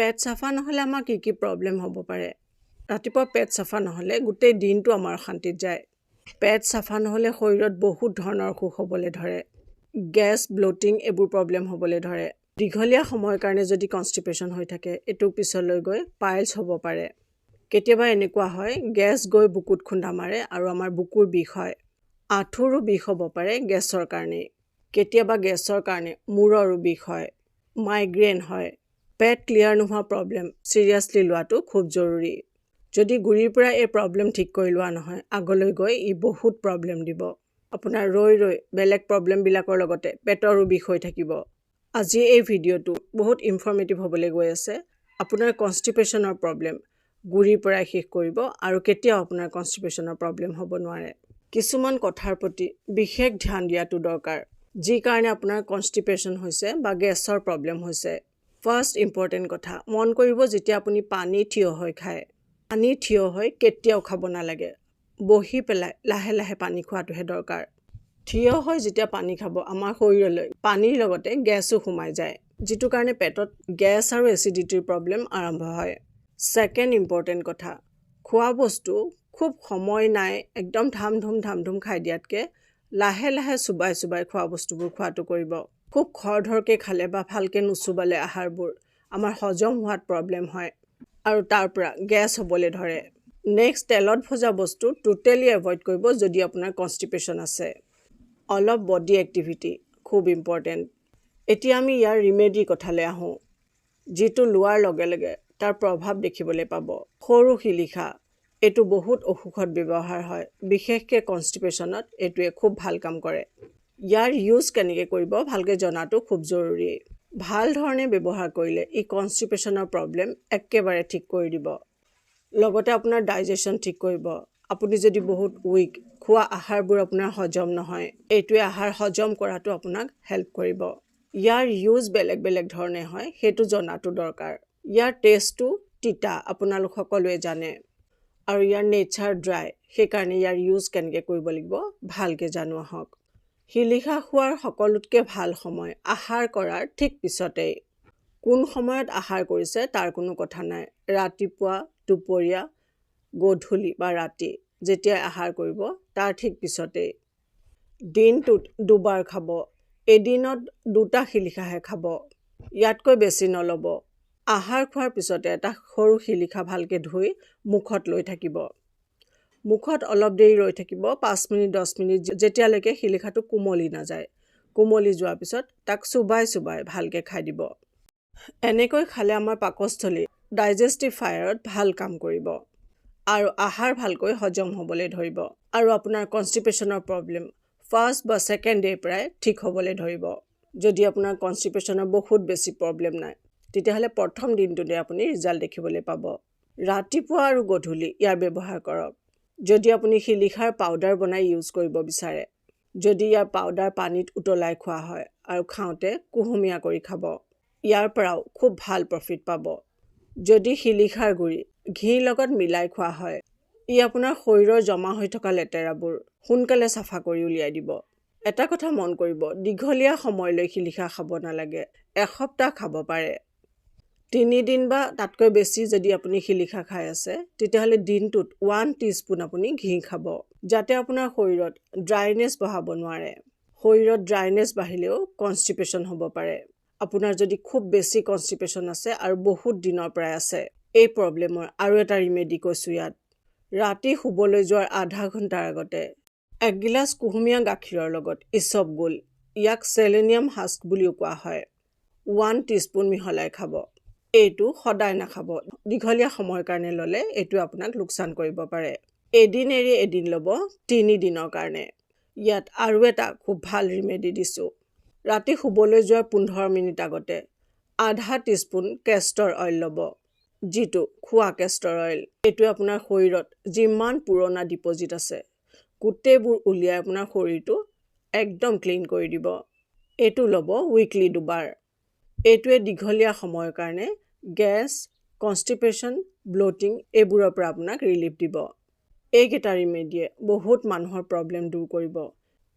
পেট চাফা নহ'লে আমাৰ কি কি প্ৰব্লেম হ'ব পাৰে? ৰাতিপুৱা পেট চাফা নহ'লে গোটেই দিনটো আমাৰ অশান্তিত যায়। পেট চাফা নহ'লে শৰীৰত বহুত ধৰণৰ অসুখ হ'বলৈ ধৰে। গেছ ব্লটিং এইবোৰ প্ৰব্লেম হ'বলৈ ধৰে। দীঘলীয়া সময়ৰ কাৰণে যদি কনষ্টিপেশ্যন হৈ থাকে এইটো পিছলৈ গৈ পাইলছ হ'ব পাৰে। কেতিয়াবা এনেকুৱা হয় গেছ গৈ বুকুত খুন্দা মাৰে আৰু আমাৰ বুকুৰ বিষ হয়। আঁঠুৰো বিষ হ'ব পাৰে গেছৰ কাৰণেই। কেতিয়াবা গেছৰ কাৰণে মূৰৰো বিষ হয় মাইগ্ৰেইন হয়। পেট ক্লিয়াৰ নোহোৱা প্ৰব্লেম ছিৰিয়াছলি লোৱাটো খুব জৰুৰী। যদি গুৰিৰ পৰা এই প্ৰব্লেম ঠিক কৰি লোৱা নহয় আগলৈ গৈ ই বহুত প্ৰব্লেম দিব। আপোনাৰ ৰৈ ৰৈ বেলেগ প্ৰব্লেমবিলাকৰ লগতে পেটৰো বিষ হৈ থাকিব। আজি এই ভিডিঅ'টো বহুত ইনফৰ্মেটিভ হ'বলৈ গৈ আছে। আপোনাৰ কনষ্টিপেশ্যনৰ প্ৰব্লেম গুৰিৰ পৰাই শেষ কৰিব আৰু কেতিয়াও আপোনাৰ কনষ্টিপেশ্যনৰ প্ৰব্লেম হ'ব নোৱাৰে। কিছুমান কথাৰ প্ৰতি বিশেষ ধ্যান দিয়াটো দৰকাৰ যি কাৰণে আপোনাৰ কনষ্টিপেশ্যন হৈছে বা গেছৰ প্ৰব্লেম হৈছে। ফাৰ্ষ্ট ইম্পৰ্টেণ্ট কথা মন কৰিব যেতিয়া আপুনি পানী থিয় হৈ খায়। পানী থিয় হৈ কেতিয়াও খাব নালাগে। বহি পেলাই লাহে লাহে পানী খোৱাটোহে দৰকাৰ। থিয় হৈ যেতিয়া পানী খাব আমাৰ শৰীৰলৈ পানীৰ লগতে গেছো সোমাই যায় যিটো কাৰণে পেটত গেছ আৰু এচিডিটিৰ প্ৰব্লেম আৰম্ভ হয়। ছেকেণ্ড ইম্পৰ্টেণ্ট কথা খোৱা বস্তু খুব সময় নাই একদম ধাম ধুম ধাম ধুম খাই দিয়াতকৈ লাহে লাহে চোবাই চোবাই খোৱা বস্তুবোৰ খোৱাটো কৰিব। খুব খৰধৰকৈ খালে বা ভালকৈ নুচুবালে আহাৰবোৰ। আমাৰ হজম হোৱাত প্ৰব্লেম হয়। আৰু তাৰ পৰা গেছ হ'বলৈ ধৰে। নেক্সট তেলত ভজা বস্তু টোটেলি এভইড কৰিব যদি আপোনাৰ কনষ্টিপেশ্যন আছে। অলপ বডি এক্টিভিটি খুব ইম্পৰ্টেণ্ট এতিয়া আমি ইয়াৰ ৰিমেডিৰ কথালৈ আহোঁ। যিটো লোৱাৰ লগে লগে তাৰ প্ৰভাৱ দেখিবলৈ পাব। সৰু শিলিখা এইটো বহুত অসুখত ব্যৱহাৰ হয়। বিশেষকৈ কনষ্টিপেশ্যনত এইটোৱে খুব ভাল কাম কৰে। ইয়াৰ ইউজ কেনেকৈ কৰিব ভালকৈ জনাটো খুব জৰুৰী। ভাল ধৰণে ব্যৱহাৰ কৰিলে ই কনষ্টিপেশ্যনৰ প্ৰব্লেম একেবাৰে ঠিক কৰি দিব। লগতে আপোনাৰ ডাইজেশ্যন ঠিক কৰিব। আপুনি যদি বহুত উইক খোৱা আহাৰবোৰ আপোনাৰ হজম নহয় এইটোৱে আহাৰ হজম কৰাটো আপোনাক হেল্প কৰিব। ইয়াৰ ইউজ বেলেগ বেলেগ ধৰণে হয় সেইটো জনাটো দৰকাৰ। ইয়াৰ টেষ্টটো তিতা আপোনালোক সকলোৱে জানে। আৰু ইয়াৰ নেচাৰ ড্ৰাই সেইকাৰণে ইয়াৰ ইউজ কেনেকৈ কৰিব লাগিব ভালকৈ জানো আহক। শিলিখা খোৱাৰ সকলোতকৈ ভাল সময় আহাৰ কৰাৰ ঠিক পিছতেই। কোন সময়ত আহাৰ কৰিছে তাৰ কোনো কথা নাই। ৰাতিপুৱা দুপৰীয়া গধূলি বা ৰাতি যেতিয়াই আহাৰ কৰিব তাৰ ঠিক পিছতেই। দিনটোত দুবাৰ খাব। এদিনত দুটা শিলিখাহে খাব। ইয়াতকৈ বেছি নল'ব। আহাৰ খোৱাৰ পিছতে এটা সৰু শিলিখা ভালকৈ ধুই মুখত লৈ থাকিব। মুখত অলপ দেৰি ৰৈ থাকিব পাঁচ মিনিট দহ মিনিট যেতিয়ালৈকে শিলিখাটো কোমলি নাযায়। কোমলি যোৱাৰ পিছত তাক চোবাই চোবাই ভালকৈ খাই দিব। এনেকৈ খালে আমাৰ পাকস্থলী ডাইজেষ্টিভ ফায়াৰত ভাল কাম কৰিব। আৰু আহাৰ ভালকৈ হজম হ'বলৈ ধৰিব। আৰু আপোনাৰ কনষ্টিপেশ্যনৰ প্ৰব্লেম ফাৰ্ষ্ট বা ছেকেণ্ড ডে'ৰ পৰাই ঠিক হ'বলৈ ধৰিব। যদি আপোনাৰ কনষ্টিপেশ্যনৰ বহুত বেছি প্ৰব্লেম নাই তেতিয়াহ'লে প্ৰথম দিনটোতে আপুনি ৰিজাল্ট দেখিবলৈ পাব। ৰাতিপুৱা আৰু গধূলি ইয়াৰ ব্যৱহাৰ কৰক। যদি আপুনি শিলিখাৰ পাউডাৰ বনাই ইউজ কৰিব বিচাৰে যদি ইয়াৰ পাউডাৰ পানীত উতলাই খোৱা হয় আৰু খাওঁতে কুহুমীয়া কৰি খাব ইয়াৰ পৰাও খুব ভাল প্ৰফিট পাব। যদি শিলিখাৰ গুড়ি ঘিৰ লগত মিলাই খোৱা হয় ই আপোনাৰ শৰীৰৰ জমা হৈ থকা লেতেৰাবোৰ সোনকালে চাফা কৰি উলিয়াই দিব। এটা কথা মন কৰিব দীঘলীয়া সময়লৈ শিলিখা খাব নালাগে এসপ্তাহ খাব পাৰে। তিনিদিন বা তাতকৈ বেছি যদি আপুনি শিলিখা খাই আছে তেতিয়াহ'লে দিনটোত ওৱান টিস্পুন আপুনি ঘি খাব যাতে আপোনাৰ শৰীৰত ড্ৰাইনেছ বঢ়াব নোৱাৰে। শৰীৰত ড্ৰাইনেছ বাঢ়িলেও কনষ্টিপেশ্যন হ'ব পাৰে। আপোনাৰ যদি খুব বেছি কনষ্টিপেশ্যন আছে আৰু বহুত দিনৰ পৰাই আছে এই প্ৰব্লেমৰ আৰু এটা ৰিমেডি কৈছোঁ ইয়াত। ৰাতি শুবলৈ যোৱাৰ আধা ঘণ্টাৰ আগতে এগিলাচ কুহুমীয়া গাখীৰৰ লগত ইচবগোল ইয়াক চেলেনিয়াম হাস্ক বুলিও কোৱা হয়। ওৱান টিস্পুন মিহলাই খাব। এইটো সদায় নাখাব। দীঘলীয়া সময়ৰ কাৰণে ল'লে এইটো আপোনাক লোকচান কৰিব পাৰে। এদিন এৰি এদিন ল'ব তিনিদিনৰ কাৰণে। ইয়াত আৰু এটা খুব ভাল ৰিমেডি দিছোঁ। ৰাতি শুবলৈ যোৱাৰ পোন্ধৰ মিনিট আগতে আধা টিস্পুন কেষ্টৰ অইল ল'ব যিটো খোৱা কেষ্টৰ অইল এইটোৱে আপোনাৰ শৰীৰত যিমান পুৰণা ডিপ'জিট আছে গোটেইবোৰ উলিয়াই আপোনাৰ শৰীৰটো একদম ক্লিন কৰি দিব। এইটো ল'ব উইকলি দুবাৰ। এইটোৱে দীঘলীয়া সময়ৰ কাৰণে গেছ কনষ্টিপেশ্যন ব্লটিং এইবোৰৰ পৰা আপোনাক ৰিলিফ দিব। এইকেইটা ৰিমেডিয়ে বহুত মানুহৰ প্ৰব্লেম দূৰ কৰিব।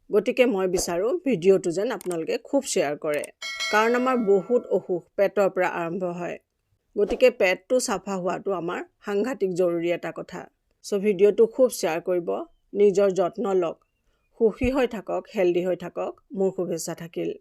গতিকে মই বিচাৰোঁ ভিডিঅ'টো যেন আপোনালোকে খুব শ্বেয়াৰ কৰে। কাৰণ আমাৰ বহুত অসুখ পেটৰ পৰা আৰম্ভ হয়। গতিকে পেটটো চাফা হোৱাটো আমাৰ সাংঘাতিক জৰুৰী এটা কথা। চ' ভিডিঅ'টো খুব শ্বেয়াৰ কৰিব। নিজৰ যত্ন লওক। সুখী হৈ থাকক হেল্ডি হৈ থাকক। মোৰ শুভেচ্ছা থাকিল।